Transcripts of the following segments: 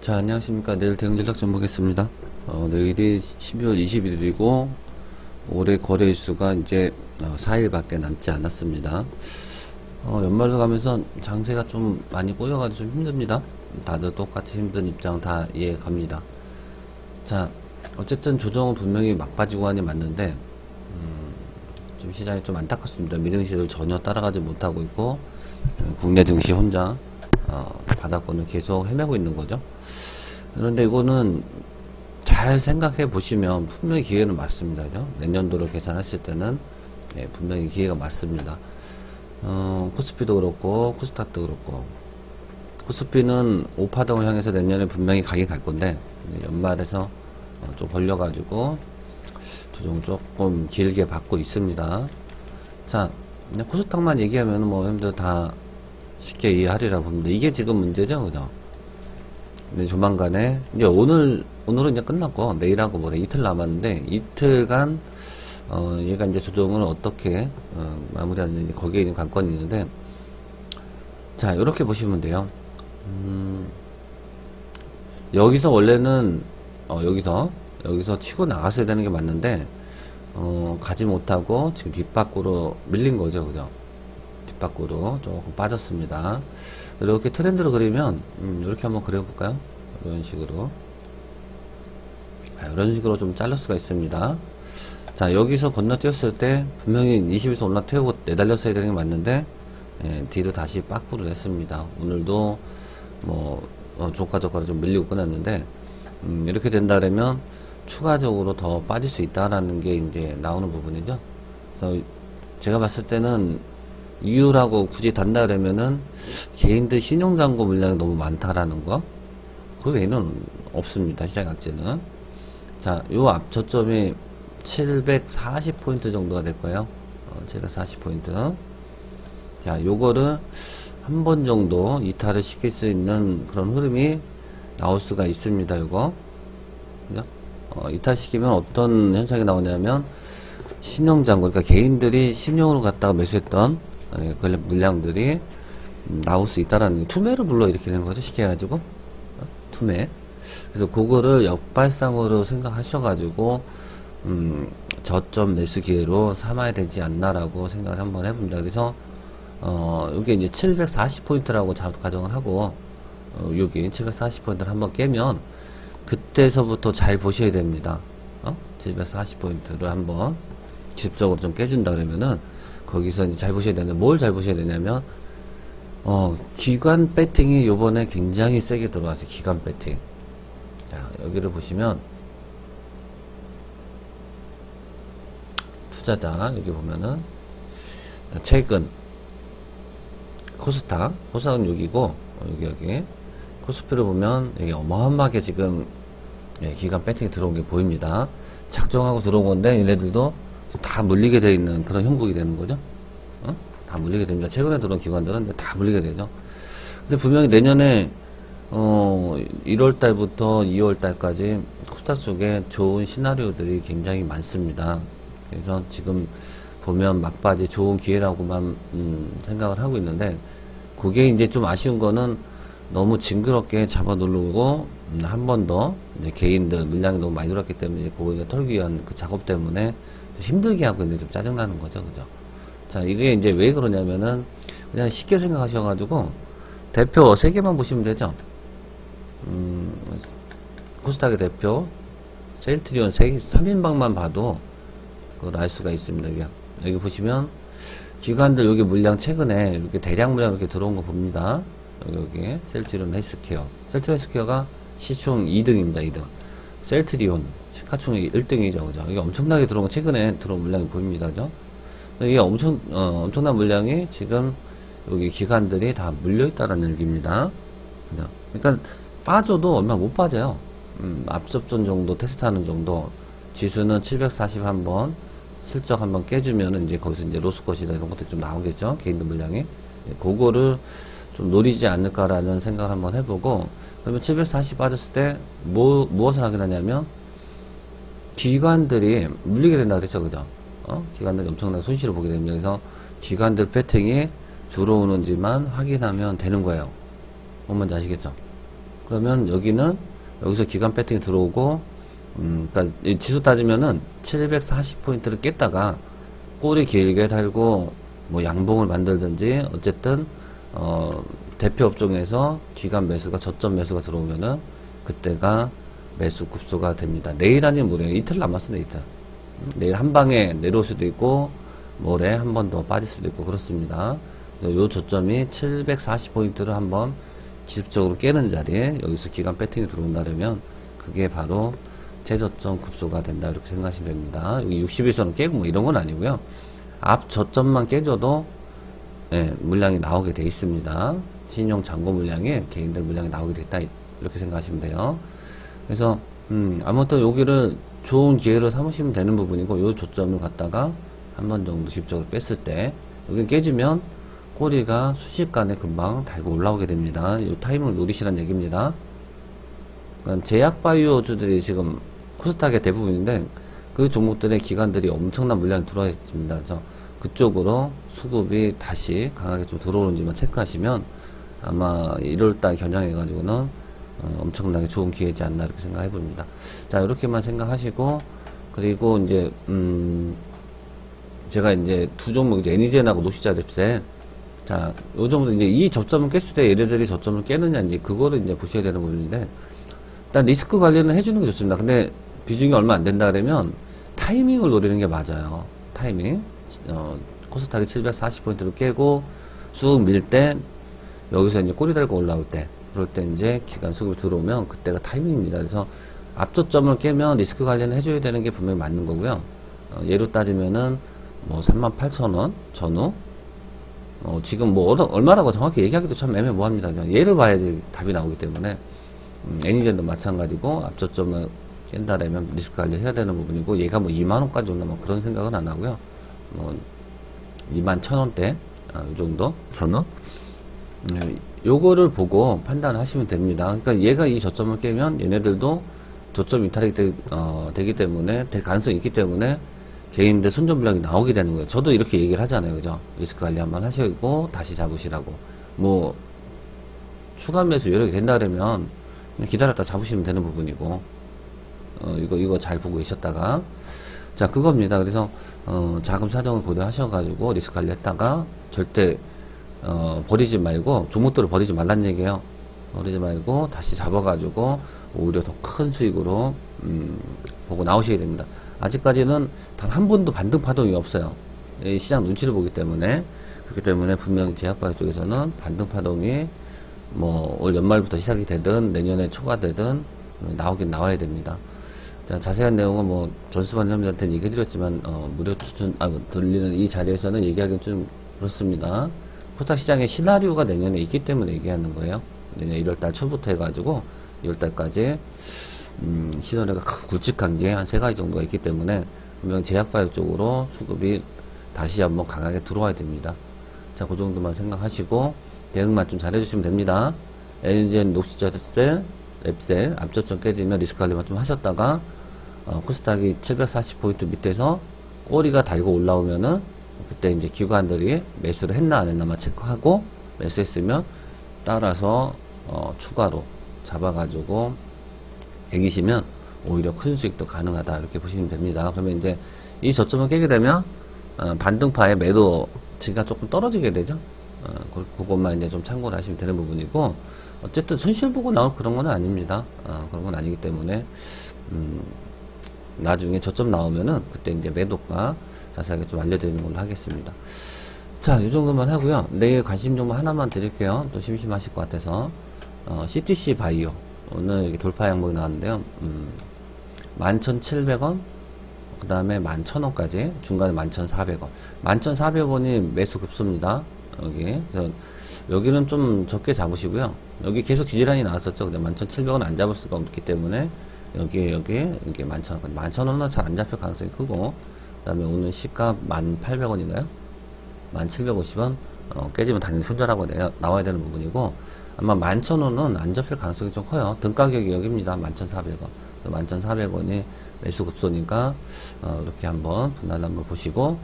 자, 안녕하십니까. 내일 대응 전략 좀 보겠습니다. 어, 내일이 12월 21일이고, 올해 거래일수가 이제 어, 4일밖에 남지 않았습니다. 어, 연말을 가면서 장세가 좀 많이 꼬여가지고 좀 힘듭니다. 다들 똑같이 힘든 입장 다 이해 갑니다. 자, 어쨌든 조정은 분명히 막바지 구간이 맞는데, 음, 좀 시장이 좀 안타깝습니다. 미증시를 전혀 따라가지 못하고 있고, 어, 국내 증시 혼자 어, 바닥권을 계속 헤매고 있는 거죠. 그런데 이거는 잘 생각해 보시면 분명히 기회는 맞습니다. 그죠? 내년도를 계산했을 때는 예, 분명히 기회가 맞습니다. 어, 코스피도 그렇고 코스닥도 그렇고 코스피는 5파동을 향해서 내년에 분명히 가긴 갈 건데 연말에서 어, 좀 벌려가지고 조정 조금 길게 받고 있습니다. 자, 코스닥만 얘기하면 뭐 여러분들 다 쉽게 이해하리라 봅니다. 이게 지금 문제죠, 그죠? 근데 조만간에 이제 오늘 오늘은 이제 끝났고 내일하고 뭐 이틀 남았는데 이틀간 어 얘가 이제 조정을 어떻게 어, 마무리하는지 거기에 있는 관건이 있는데 자 이렇게 보시면 돼요. 음, 여기서 원래는 어 여기서 여기서 치고 나갔어야 되는 게 맞는데 어 가지 못하고 지금 뒷밖으로 밀린 거죠, 그죠? 뒷밖으로 조금 빠졌습니다. 이렇게 트렌드로 그리면 음, 이렇게 한번 그려볼까요? 이런 식으로 아, 이런 식으로 좀 자를 수가 있습니다. 자 여기서 건너뛰었을 때 분명히 20에서 올라태우고 내달렸어야 되는 게 맞는데 예, 뒤로 다시 빠꾸를 했습니다. 오늘도 뭐 어, 저가로 좀 밀리고 끝났는데 음, 이렇게 된다면 추가적으로 더 빠질 수 있다라는 게 이제 나오는 부분이죠. 그래서 제가 봤을 때는 이유라고 굳이 단다 그러면은 개인들 신용잔고 물량이 너무 많다라는 거. 그 외에는 없습니다. 시장 약재는. 자, 요 앞 저점이 740포인트 정도가 될 거예요. 어, 740포인트. 자, 요거를 한 번 정도 이탈을 시킬 수 있는 그런 흐름이 나올 수가 있습니다. 요거. 그죠? 어, 이탈시키면 어떤 현상이 나오냐면 신용잔고, 그러니까 개인들이 신용으로 갖다가 매수했던 예, 그런 물량들이 음, 나올 수 있다라는 투매를 불러 일으키는 거죠. 쉽게 해가지고 어? 투매. 그래서 그거를 역발상으로 생각하셔가지고 음, 저점 매수 기회로 삼아야 되지 않나라고 생각을 한번 해봅니다. 그래서 어, 이게 이제 740포인트라고 가정을 하고 어, 여기 740포인트를 한번 깨면 그때서부터 잘 보셔야 됩니다. 어? 740포인트를 한번 지속적으로 좀 깨준다 그러면은 거기서 이제 잘 보셔야 되는데 뭘 잘 보셔야 되냐면 어 기관 배팅이 요번에 굉장히 세게 들어왔어요 기관 배팅. 자 여기를 보시면 투자자 여기 보면은 최근 코스닥 코스닥은 여기고 어, 여기 여기. 코스피를 보면 여기 어마어마하게 지금 예, 기관 배팅이 들어온 게 보입니다. 작정하고 들어온 건데 얘네들도 다 물리게 되어 있는 그런 형국이 되는 거죠. 어? 다 물리게 됩니다. 최근에 들어온 기관들은 다 물리게 되죠. 근데 분명히 내년에 어 1월 달부터 2월 달까지 코스닥 속에 좋은 시나리오들이 굉장히 많습니다. 그래서 지금 보면 막바지 좋은 기회라고만 음, 생각을 하고 있는데 그게 이제 좀 아쉬운 거는 너무 징그럽게 잡아 누르고 음, 한번 더 개인들 물량이 너무 많이 들어왔기 때문에 그거 털기 위한 그 작업 때문에 힘들게 하고 있는데 좀 짜증나는 거죠, 그죠? 자, 이게 이제 왜 그러냐면은, 그냥 쉽게 생각하셔가지고, 대표 세 개만 보시면 되죠? 음, 코스닥의 대표, 세일트리온 세, 3인방만 봐도, 그걸 알 수가 있습니다, 여기. 여기 보시면, 기관들 여기 물량 최근에 이렇게 대량 물량 이렇게 들어온 거 봅니다. 여기, 셀트리온 헬스케어. 셀트리온 헬스케어가 시총 2등입니다, 2등. 셀트리온, 시가총액 1등이죠, 그죠? 이게 엄청나게 들어온 거 최근에 들어온 물량이 보입니다, 그죠? 이게 엄청, 어, 엄청난 물량이 지금 여기 기관들이 다 물려있다라는 얘기입니다. 그죠? 그러니까 빠져도 얼마 못 빠져요. 음, 앞접전 정도 테스트하는 정도. 지수는 741번 슬쩍 한번 깨주면은 이제 거기서 이제 로스컷이다 이런 것들 좀 나오겠죠. 개인들 물량이. 예, 그거를 좀 노리지 않을까라는 생각을 한번 해보고, 그러면 740 빠졌을 때, 뭐, 무엇을 하게 되냐면, 기관들이 물리게 된다 그랬죠, 그죠? 어? 기관들이 엄청나게 손실을 보게 됩니다. 그래서 기관들 패팅이 들어오는지만 확인하면 되는 거예요. 뭔 말인지 아시겠죠? 그러면 여기는 여기서 기간 배팅이 들어오고 음, 이 지수 따지면은 740포인트를 깼다가 꼬리 길게 달고 뭐 양봉을 만들든지 어쨌든 어, 대표 업종에서 기간 매수가 저점 매수가 들어오면은 그때가 매수 급소가 됩니다. 내일 아니면 모레 이틀 남았습니다. 이틀. 음, 내일 한 방에 내려올 수도 있고 모레 한 번 더 빠질 수도 있고 그렇습니다. 요 저점이 740포인트를 한번 지속적으로 깨는 자리에 여기서 기간 배팅이 들어온다면 그게 바로 최저점 급소가 된다 이렇게 생각하시면 됩니다. 여기 60일선은 깨고 뭐 이런 건 아니고요. 앞 저점만 깨져도 예, 물량이 나오게 돼 있습니다. 신용 잔고 물량에 개인들 물량이 나오게 됐다 이렇게 생각하시면 돼요. 그래서 음, 아무튼 여기를 좋은 기회로 삼으시면 되는 부분이고 요 저점을 갖다가 한 번 정도 집적으로 뺐을 때 여기 깨지면 꼬리가 수십간에 금방 달고 올라오게 됩니다. 이 타이밍을 노리시란 얘기입니다. 그러니까 제약 바이오주들이 지금 코스닥의 대부분인데 그 종목들의 기관들이 엄청난 물량이 들어와 있습니다. 그래서 그쪽으로 수급이 다시 강하게 좀 들어오는지만 체크하시면 아마 1월달 겨냥해가지고는 어, 엄청나게 좋은 기회지 않나 이렇게 생각해 봅니다. 자, 이렇게만 생각하시고 그리고 이제 음 제가 이제 두 종목 이제 애니젠하고 노시자 랩세 자, 요 정도 이제 이 저점을 깼을 때 얘네들이 저점을 깨느냐 이제 그거를 이제 보셔야 되는 부분인데 일단 리스크 관리는 해주는 게 좋습니다. 근데 비중이 얼마 안 된다 그러면 타이밍을 노리는 게 맞아요. 타이밍. 어, 코스닥이 740포인트를 깨고 쑥 밀 때 여기서 이제 꼬리 달고 올라올 때 그럴 때 이제 기간 수급이 들어오면 그때가 타이밍입니다. 그래서 앞저점을 깨면 리스크 관리는 해줘야 되는 게 분명히 맞는 거고요. 어, 예로 따지면은 뭐 38,000원 전후 어, 지금 뭐 얼- 얼마라고 정확히 얘기하기도 참 애매모호합니다. 예를 봐야지 답이 나오기 때문에 음, 애니젠도 마찬가지고 앞저점을 깬다라면 리스크 관리 해야 되는 부분이고 얘가 뭐 2만 원까지 올라 뭐 그런 생각은 안 하고요. 뭐 2만 천 원대 아, 이 정도 전후 네, 요거를 보고 판단하시면 됩니다. 그러니까 얘가 이 저점을 깨면 얘네들도 저점 이탈이 되, 어, 되기 때문에 될 가능성이 있기 때문에 개인들 손절 물량이 나오게 되는 거예요. 저도 이렇게 얘기를 하잖아요. 그죠? 리스크 관리 한번 하시고 다시 잡으시라고. 뭐 추가 매수 여력이 된다 그러면 기다렸다 잡으시면 되는 부분이고 어, 이거 이거 잘 보고 계셨다가 자 그겁니다. 그래서 어, 자금 사정을 고려하셔가지고 리스크 관리했다가 절대 어, 버리지 말고 종목들을 버리지 말란 얘기예요. 버리지 말고 다시 잡아가지고 오히려 더 큰 수익으로 음, 보고 나오셔야 됩니다. 아직까지는 단 한 번도 반등 파동이 없어요. 이 시장 눈치를 보기 때문에 그렇기 때문에 분명히 제약바이오 쪽에서는 반등 파동이 뭐 올 연말부터 시작이 되든 내년에 초가 되든 나오긴 나와야 됩니다. 자, 자세한 내용은 뭐 전수반 회원님한테 얘기 드렸지만 어, 무료 추천 아 들리는 이 자리에서는 얘기하기는 좀 그렇습니다. 코스닥 시장의 시나리오가 내년에 있기 때문에 얘기하는 거예요. 내년 1월달 초부터 해가지고 2월달까지 음, 시너리가 크- 굵직한 게 한 세 가지 정도가 있기 때문에 분명 제약바이오 쪽으로 수급이 다시 한번 강하게 들어와야 됩니다. 자, 그 정도만 생각하시고 대응만 좀 잘해주시면 됩니다. 엔젠 녹시자셀, 랩셀, 앞저점 깨지면 리스크 관리만 좀 하셨다가 어, 코스닥이 740포인트 밑에서 꼬리가 달고 올라오면은 그때 이제 기관들이 매수를 했나 안 했나만 체크하고 매수했으면 따라서 어, 추가로 잡아가지고 이기시면 오히려 큰 수익도 가능하다 이렇게 보시면 됩니다. 그러면 이제 이 저점을 깨게 되면 어, 반등파의 매도치가 조금 떨어지게 되죠. 어, 그- 그것만 이제 좀 참고를 하시면 되는 부분이고 어쨌든 손실 보고 나올 그런 건 아닙니다. 어, 그런 건 아니기 때문에 음, 나중에 저점 나오면은 그때 이제 매도가 자세하게 좀 알려드리는 걸로 하겠습니다. 자, 이 정도만 하고요. 내일 관심 정보 하나만 드릴게요. 또 심심하실 것 같아서. 어, CTC 바이오. 오늘 이게 돌파 양봉이 나왔는데요. 음, 11,700원, 그 다음에 11,000원까지, 중간에 11,400원. 11,400원이 매수 급소입니다. 여기. 그래서 여기는 좀 적게 잡으시고요. 여기 계속 지지란이 나왔었죠. 근데 11,700원 안 잡을 수가 없기 때문에 여기에 여기에 이게 11,000원. 11,000원은 잘 안 잡힐 가능성이 크고, 그 다음에 오늘 시가 1,800원인가요? 1,750원 어, 깨지면 당연히 손절하고 내, 나와야 되는 부분이고 아마 11,000원은 안 잡힐 가능성이 좀 커요. 등가격이 여기입니다. 11,400원. 11,400원이 매수 급소니까 어, 이렇게 한번 분할 한번 보시고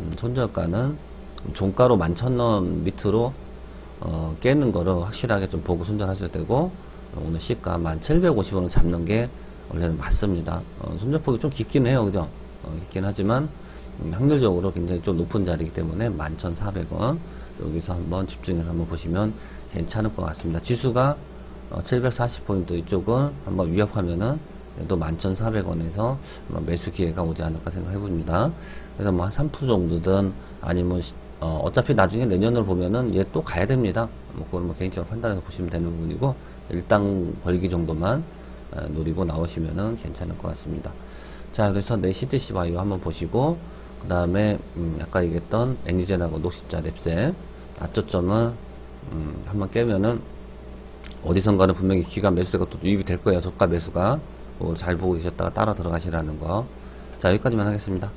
음, 손절가는 종가로 11,000원 밑으로 어, 깨는 거를 확실하게 좀 보고 손절하셔야 되고 오늘 시가 1750원을 잡는 게 원래는 맞습니다. 어, 손절폭이 좀 깊긴 해요. 그죠? 어, 깊긴 하지만 음, 확률적으로 굉장히 좀 높은 자리이기 때문에 11,400원 여기서 한번 집중해서 한번 보시면 괜찮을 것 같습니다. 지수가 어, 740포인트 이쪽을 한번 위협하면은 또 11,400원에서 매수 기회가 오지 않을까 생각해 봅니다. 그래서 뭐 한 3% 정도든 아니면 시- 어, 어차피 나중에 내년을 보면은 얘 또 가야 됩니다. 뭐 그건 뭐 개인적으로 판단해서 보시면 되는 부분이고 일당 벌기 정도만 어, 노리고 나오시면은 괜찮을 것 같습니다. 자, 그래서 내 CTC 바이오 한번 보시고 그 다음에 음, 아까 얘기했던 애니젠하고 녹십자 랩셀 낮저점은 음, 한번 깨면은 어디선가는 분명히 기간 매수세가 또 유입이 될 거예요. 저가 매수가. 그거 잘 보고 계셨다가 따라 들어가시라는 거. 자, 여기까지만 하겠습니다.